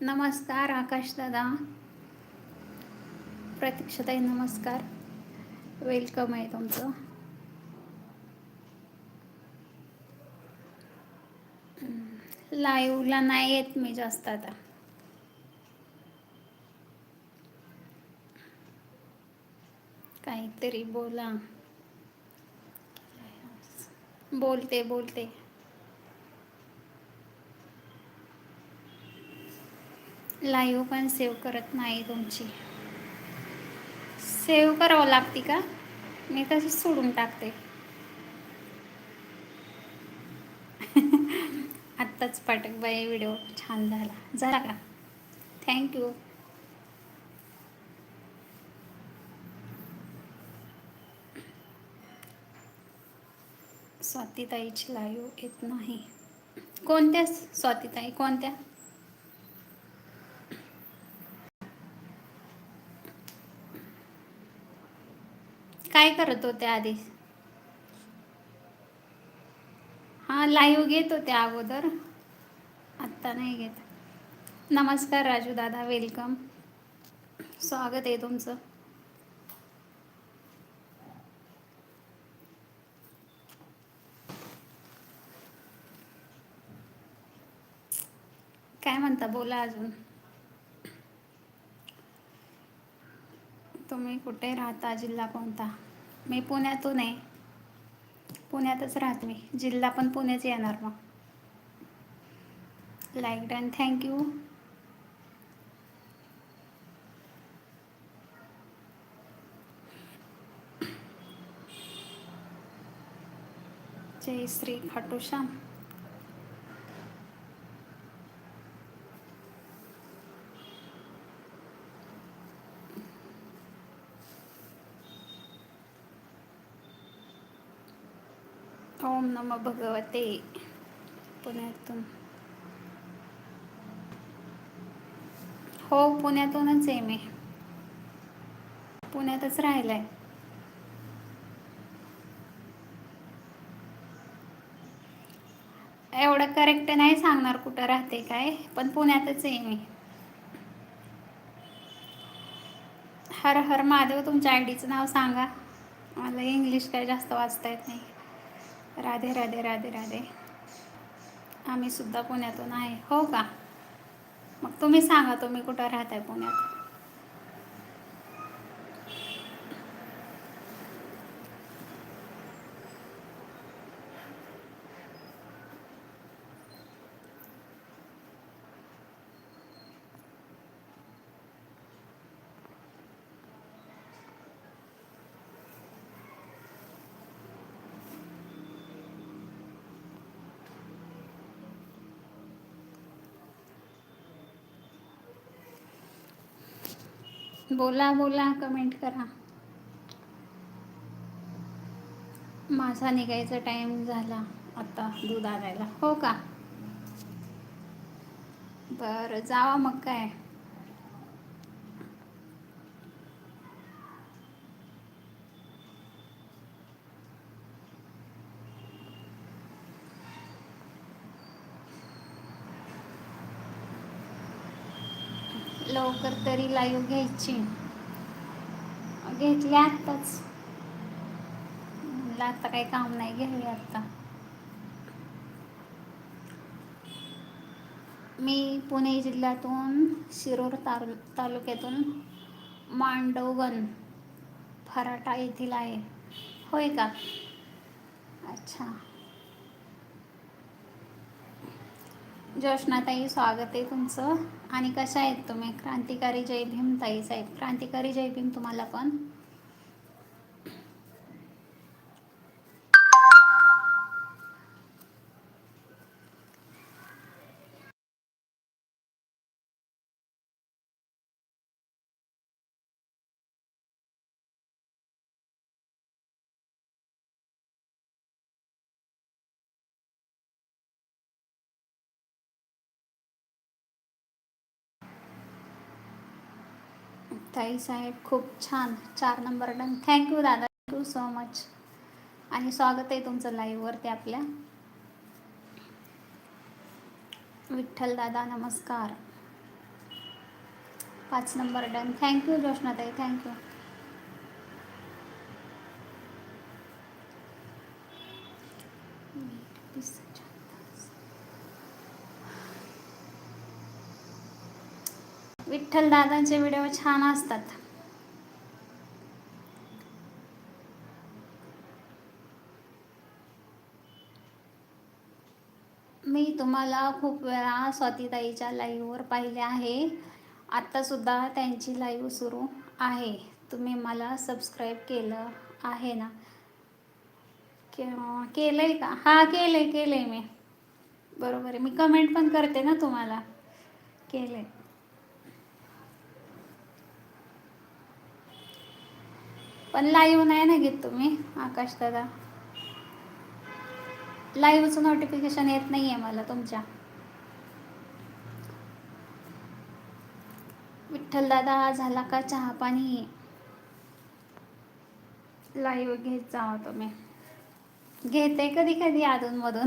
नमस्कार आकाश दादा. प्रतीक्षाताई नमस्कार. वेलकम आहे तुमचं. लाईव्हला नाही येत मी जास्त आता. काहीतरी बोला. बोलते बोलते. लाईव्ह पण सेव्ह करत नाही तुमची. सेव्ह करावं लागते का? मी तशीच सोडून टाकते. आत्ताच पाठक बाई व्हिडिओ छान झाला. झाला का? थँक्यू स्वातीताईची लाईव्ह येत नाही. कोणत्या स्वातीताई? कोणत्या? काय करत होते आधी? हां लाईव्ह घेत होते अगोदर. आत्ता नाही घेत. नमस्कार राजू दादा वेलकम स्वागत आहे तुमचं. काय म्हणता बोला अजून. तुम्ही कुठे राहता जिल्हा कोणता? मी पुण्यातून आहे. पुण्यातच राहते मी. जिल्हा पण पुण्याच येणार मग. लाईक डन थँक्यू जय श्री खाटूश्याम. ओम नम भगवते. पुण्यातून. हो पुण्यातूनच आहे मी. पुण्यातच राहिलाय. एवढं करेक्ट नाही सांगणार कुठं राहते काय पण पुण्यातच आहे मी. हर हर महादेव तुमच्या आय डीचं नाव सांगा. मला इंग्लिश काय जास्त वाचता येत नाही. राधे राधे राधे राधे. आम्ही सुद्धा पुण्यातून आहे. हो का? मग तुम्ही सांगा तुम्ही कुठं राहताय पुण्यात? बोला बोला कमेंट करा. माझा निघायचा टाइम झाला आता दूध आणायला. हो का? बरं जावा मग काय? लवकर तरी लाईव्ह घ्यायची. घेतली आत्ताच. मला आता काही काम नाही घ्यावी आत्ता मी पुणे जिल्ह्यातून शिरोर तालु तालुक्यातून मांडवगण फराटा येथील आहे. होय का? अच्छा. जोशनाताई स्वागत आहे तुमचं. आणि कशा आहेत तुम्ही? क्रांतिकारी जय भीम ताई साहेब क्रांतिकारी जय भीम तुम्हाला पण. ताई साहेब खूप छान. चार नंबर डन. थँक्यू दादा. थँक्यू सो मच आणि स्वागत आहे तुमचं लाईव्हवरती आपल्या. विठ्ठल दादा नमस्कार. पाच नंबर डन. थँक्यू जोशनाताई थँक्यू विठ्ठल दादांचे व्हिडिओ छान असतात. मी तुम्हाला खूप वेळा स्वातीताईच्या लाईव्हवर पाहिले आहे. आत्तासुद्धा त्यांची लाईव्ह सुरू आहे. तुम्ही मला सबस्क्राईब केलं आहे ना? केलं आहे का? हां केलं आहे केलं आहे मी. बरोबर आहे. मी कमेंट पण करते ना तुम्हाला. केलं आहे पण लाईव्ह नाही ना घेत तुम्ही आकाश दादा. लाईव्हचं नोटिफिकेशन येत नाही आहे मला तुमच्या. विठ्ठल दादा झाला का चहा पाणी? लाईव्ह घेत जावा तुम्ही. घेते कधी कधी अधूनमधून.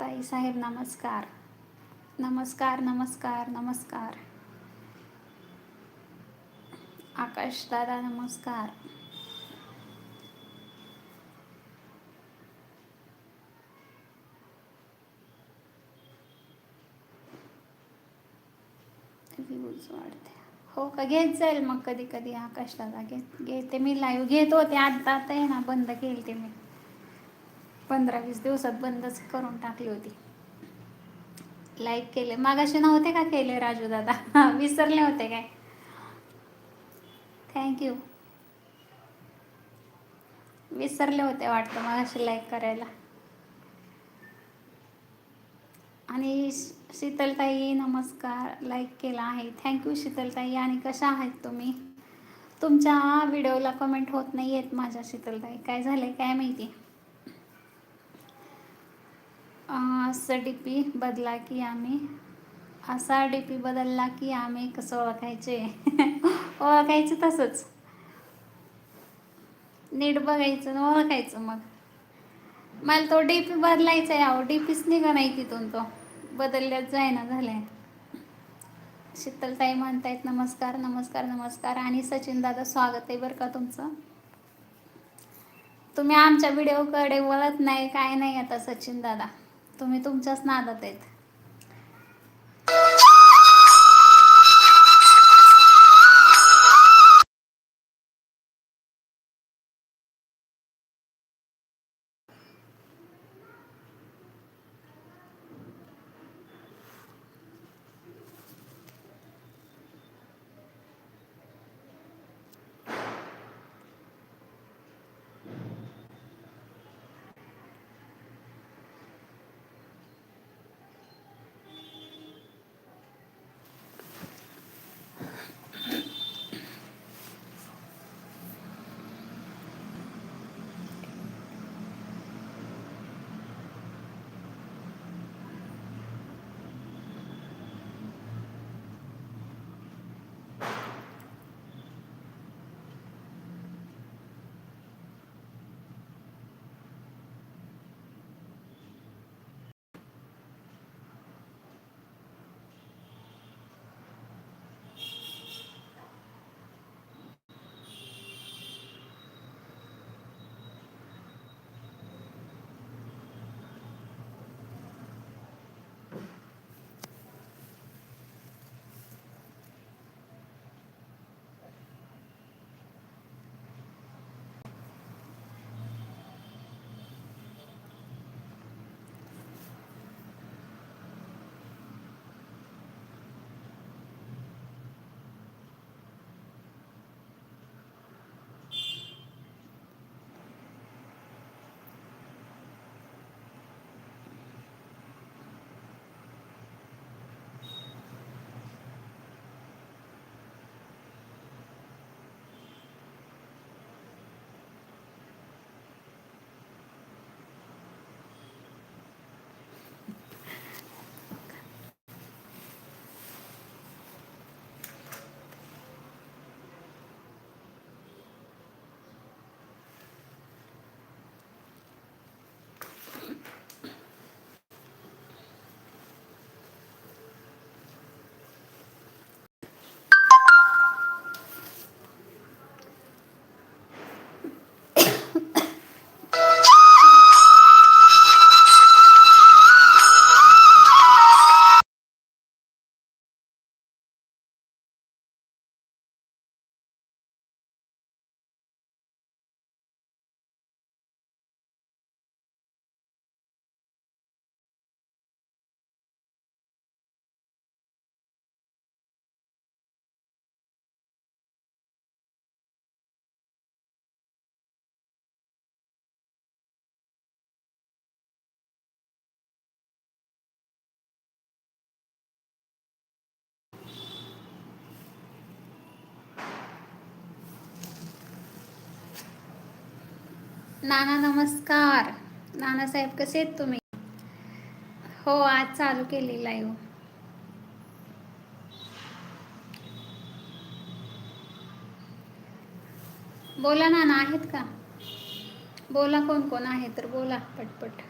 ताई साहेब नमस्कार. नमस्कार नमस्कार नमस्कार. आकाश दादा नमस्कार. वाढते. हो का घेत जाईल मग कधी कधी आकाश दादा. घेत घेते मी लाईव्ह घेत होते आता आता आहे ना बंद केली ते मी. पंधरा वीस दिवसात बंदच करून टाकली होती. लाईक केले. मागाशी नव्हते का केले राजू दादा? विसरले होते काय? थँक्यू. विसरले होते वाटतं मागाशी लाईक करायला. आणि शीतलताई नमस्कार. लाईक केला आहे. थँक्यू शीतलताई. आणि कशा आहात तुम्ही? तुमच्या व्हिडिओला कमेंट होत नाही आहेत माझ्या शीतलताई. काय झालं काय माहिती? असं डी पी बदला की आम्ही. असा डी पी बदलला की आम्ही कसं ओळखायचे? ओळखायचं तसंच. नीट बघायचं ओळखायचं मग. मला तो डी पी बदलायचा आहे अहो. डी पीच निघा नाही तिथून तो. बदलल्यात जायना झालाय. शीतलताई म्हणतायत नमस्कार नमस्कार नमस्कार. आणि सचिन दादा स्वागत आहे बरं का तुमचं? तुम्ही आमच्या व्हिडिओकडे वळत नाही काय नाही आता सचिन दादा. तुम्ही तुमच्याच नादात आहेत. नाना नमस्कार. नानासाहेब कसे आहेत तुम्ही? हो आज चालू केली लाईव्ह बोला नाना आहेत का? बोला कोण कोण आहे तर बोला पटपट.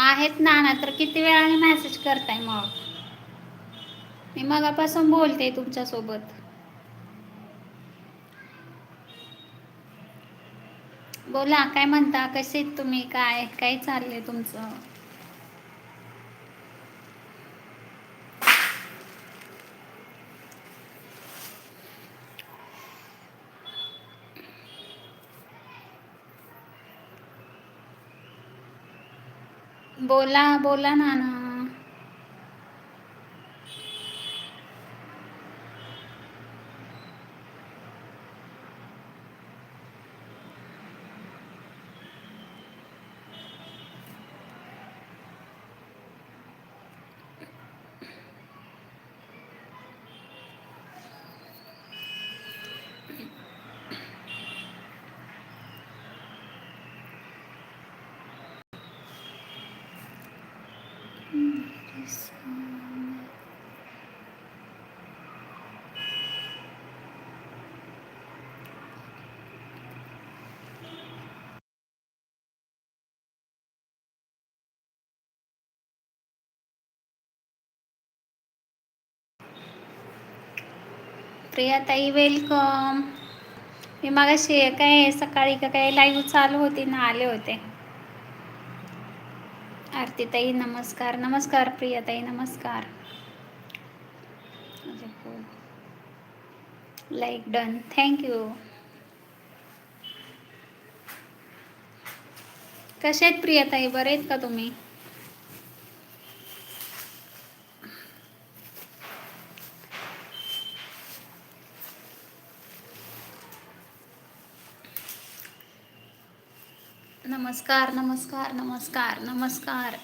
आहेत नाना तर किती वेळाने मेसेज करताय मग? मी मगापासून बोलते तुमच्यासोबत. बोला काय म्हणता? कसे तुम्ही? काय काय चाललंय तुमचं? बोला बोला नाना. प्रियाताई वेलकम मी मागाशी काय सकाळी का काय लाईव्ह चालू होती ना आले होते. आरतीताई नमस्कार नमस्कार प्रियाताई नमस्कार. लाईक डन थँक्यू कसे आहेत प्रियाताई? बरे आहेत का तुम्ही? नमस्कार नमस्कार नमस्कार नमस्कार.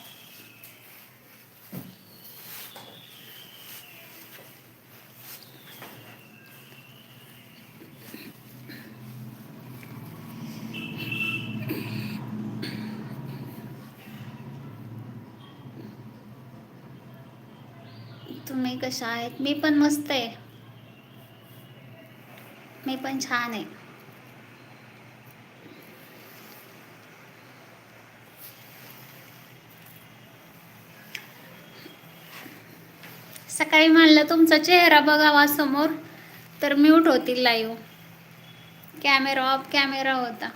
तुम्ही कशा आहेत? मी पण मस्त आहे. मी पण छान आहे. काही म्हणलं तुमचा चेहरा बघावा समोर. तर म्यूट होतील लाईव्ह कॅमेरा ऑफ कॅमेरा होता.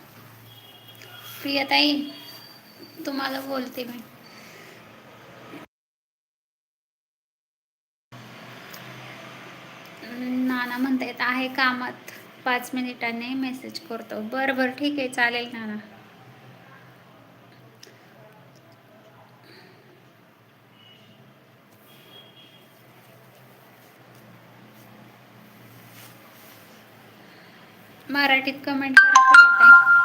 प्रियताई तुम्हाला बोलते मी. नाना म्हणतायत आहे कामात. पाच मिनिटांनी मेसेज करतो. बरं बरं ठीक आहे चालेल नाना. मराठीत कमेंट करा